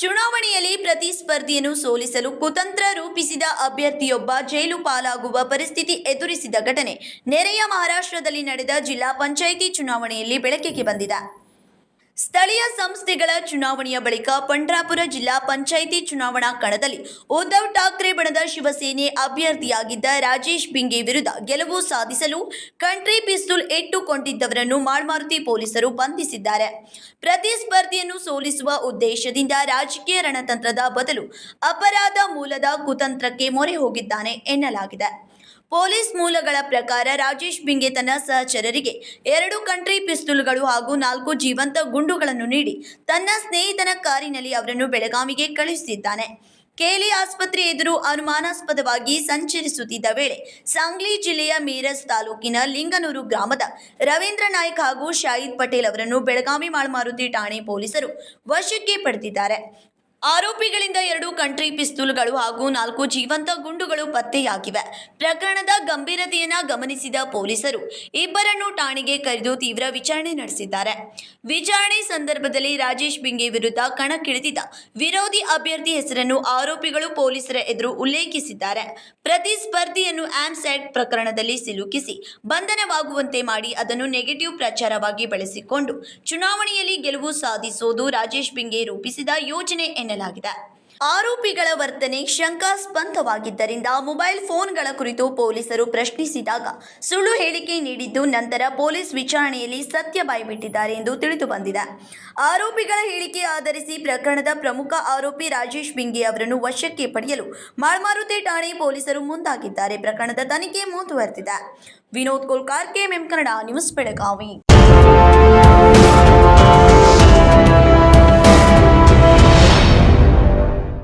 ಚುನಾವಣೆಯಲ್ಲಿ ಪ್ರತಿಸ್ಪರ್ಧಿಯನ್ನು ಸೋಲಿಸಲು ಕುತಂತ್ರ ರೂಪಿಸಿದ ಅಭ್ಯರ್ಥಿಯೊಬ್ಬ ಜೈಲು ಪಾಲಾಗುವ ಪರಿಸ್ಥಿತಿ ಎದುರಿಸಿದ ಘಟನೆ ನೆರೆಯ ಮಹಾರಾಷ್ಟ್ರದಲ್ಲಿ ನಡೆದ ಜಿಲ್ಲಾ ಪಂಚಾಯಿತಿ ಚುನಾವಣೆಯಲ್ಲಿ ಬೆಳಕಿಗೆ ಬಂದಿದೆ. ಸ್ಥಳೀಯ ಸಂಸ್ಥೆಗಳ ಚುನಾವಣೆಯ ಬಳಿಕ ಪಂಡ್ರಾಪುರ ಜಿಲ್ಲಾ ಪಂಚಾಯಿತಿ ಚುನಾವಣಾ ಕಣದಲ್ಲಿ ಉದ್ಧವ್ ಠಾಕ್ರೆ ಬಣದ ಶಿವಸೇನೆ ಅಭ್ಯರ್ಥಿಯಾಗಿದ್ದ ರಾಜೇಶ್ ಬಿಂಗೆ ವಿರುದ್ಧ ಗೆಲುವು ಸಾಧಿಸಲು ಕಂಟ್ರಿ ಪಿಸ್ತೂಲ್ ಇಟ್ಟುಕೊಂಡಿದ್ದವರನ್ನು ಮಾಳ್ಮಾರುತಿ ಪೊಲೀಸರು ಬಂಧಿಸಿದ್ದಾರೆ. ಪ್ರತಿಸ್ಪರ್ಧಿಯನ್ನು ಸೋಲಿಸುವ ಉದ್ದೇಶದಿಂದ ರಾಜಕೀಯ ರಣತಂತ್ರದ ಬದಲು ಅಪರಾಧ ಮೂಲದ ಕುತಂತ್ರಕ್ಕೆ ಮೊರೆ ಹೋಗಿದ್ದಾನೆ ಎನ್ನಲಾಗಿದೆ. ಪೊಲೀಸ್ ಮೂಲಗಳ ಪ್ರಕಾರ ರಾಜೇಶ್ ಬಿಂಗೆ ತನ್ನ ಸಹಚರರಿಗೆ ಎರಡು ಕಂಟ್ರಿ ಪಿಸ್ತೂಲ್ಗಳು ಹಾಗೂ ನಾಲ್ಕು ಜೀವಂತ ಗುಂಡುಗಳನ್ನು ನೀಡಿ ತನ್ನ ಸ್ನೇಹಿತನ ಕಾರಿನಲ್ಲಿ ಅವರನ್ನು ಬೆಳಗಾವಿಗೆ ಕಳುಹಿಸಿದ್ದಾನೆ. ಕೇಲಿ ಆಸ್ಪತ್ರೆ ಎದುರು ಅನುಮಾನಾಸ್ಪದವಾಗಿ ಸಂಚರಿಸುತ್ತಿದ್ದ ವೇಳೆ ಸಾಂಗ್ಲಿ ಜಿಲ್ಲೆಯ ಮೀರಜ್ ತಾಲೂಕಿನ ಲಿಂಗನೂರು ಗ್ರಾಮದ ರವೀಂದ್ರ ನಾಯ್ಕ್ ಹಾಗೂ ಶಾಹಿದ್ ಪಟೇಲ್ ಅವರನ್ನು ಬೆಳಗಾವಿ ಮಾಳ್ಮಾರುತಿ ಠಾಣೆ ಪೊಲೀಸರು ವಶಕ್ಕೆ ಪಡೆದಿದ್ದಾರೆ. ಆರೋಪಿಗಳಿಂದ ಎರಡು ಕಂಟ್ರಿ ಪಿಸ್ತೂಲ್ಗಳು ಹಾಗೂ ನಾಲ್ಕು ಜೀವಂತ ಗುಂಡುಗಳು ಪತ್ತೆಯಾಗಿವೆ. ಪ್ರಕರಣದ ಗಂಭೀರತೆಯನ್ನು ಗಮನಿಸಿದ ಪೊಲೀಸರು ಇಬ್ಬರನ್ನು ಠಾಣೆಗೆ ಕರೆದು ತೀವ್ರ ವಿಚಾರಣೆ ನಡೆಸಿದ್ದಾರೆ. ವಿಚಾರಣೆ ಸಂದರ್ಭದಲ್ಲಿ ರಾಜೇಶ್ ಬಿಂಗೆ ವಿರುದ್ಧ ಕಣಕ್ಕಿಳಿದಿದ್ದ ವಿರೋಧಿ ಅಭ್ಯರ್ಥಿ ಹೆಸರನ್ನು ಆರೋಪಿಗಳು ಪೊಲೀಸರ ಎದುರು ಉಲ್ಲೇಖಿಸಿದ್ದಾರೆ. ಪ್ರತಿಸ್ಪರ್ಧಿಯನ್ನು ಆಮ್ಸ್ ಆಕ್ಟ್ ಪ್ರಕರಣದಲ್ಲಿ ಸಿಲುಕಿಸಿ ಬಂಧನವಾಗುವಂತೆ ಮಾಡಿ ಅದನ್ನು ನೆಗೆಟಿವ್ ಪ್ರಚಾರವಾಗಿ ಬಳಸಿಕೊಂಡು ಚುನಾವಣೆಯಲ್ಲಿ ಗೆಲುವು ಸಾಧಿಸುವುದು ರಾಜೇಶ್ ಬಿಂಗೆ ರೂಪಿಸಿದ ಯೋಜನೆ ಎನ್ನಲಾಗಿದೆ. ಆರೋಪಿಗಳ ವರ್ತನೆ ಶಂಕಾಸ್ಪದವಾಗಿದ್ದರಿಂದ ಮೊಬೈಲ್ ಫೋನ್ಗಳ ಕುರಿತು ಪೊಲೀಸರು ಪ್ರಶ್ನಿಸಿದಾಗ ಸುಳ್ಳು ಹೇಳಿಕೆ ನೀಡಿದ್ದು ನಂತರ ಪೊಲೀಸ್ ವಿಚಾರಣೆಯಲ್ಲಿ ಸತ್ಯ ಬಾಯ್ಬಿಟ್ಟಿದ್ದಾರೆ ಎಂದು ತಿಳಿದು ಬಂದಿದೆ. ಆರೋಪಿಗಳ ಹೇಳಿಕೆ ಆಧರಿಸಿ ಪ್ರಕರಣದ ಪ್ರಮುಖ ಆರೋಪಿ ರಾಜೇಶ್ ಬಿಂಗಿ ಅವರನ್ನು ವಶಕ್ಕೆ ಪಡೆಯಲು ಮಾಳ್ಮಾರುತಿ ಠಾಣೆ ಪೊಲೀಸರು ಮುಂದಾಗಿದ್ದಾರೆ. ಪ್ರಕರಣದ ತನಿಖೆ ಮುಂದುವರೆದಿದೆ. Vinod Kolkar KMM Kannada news Belagavi.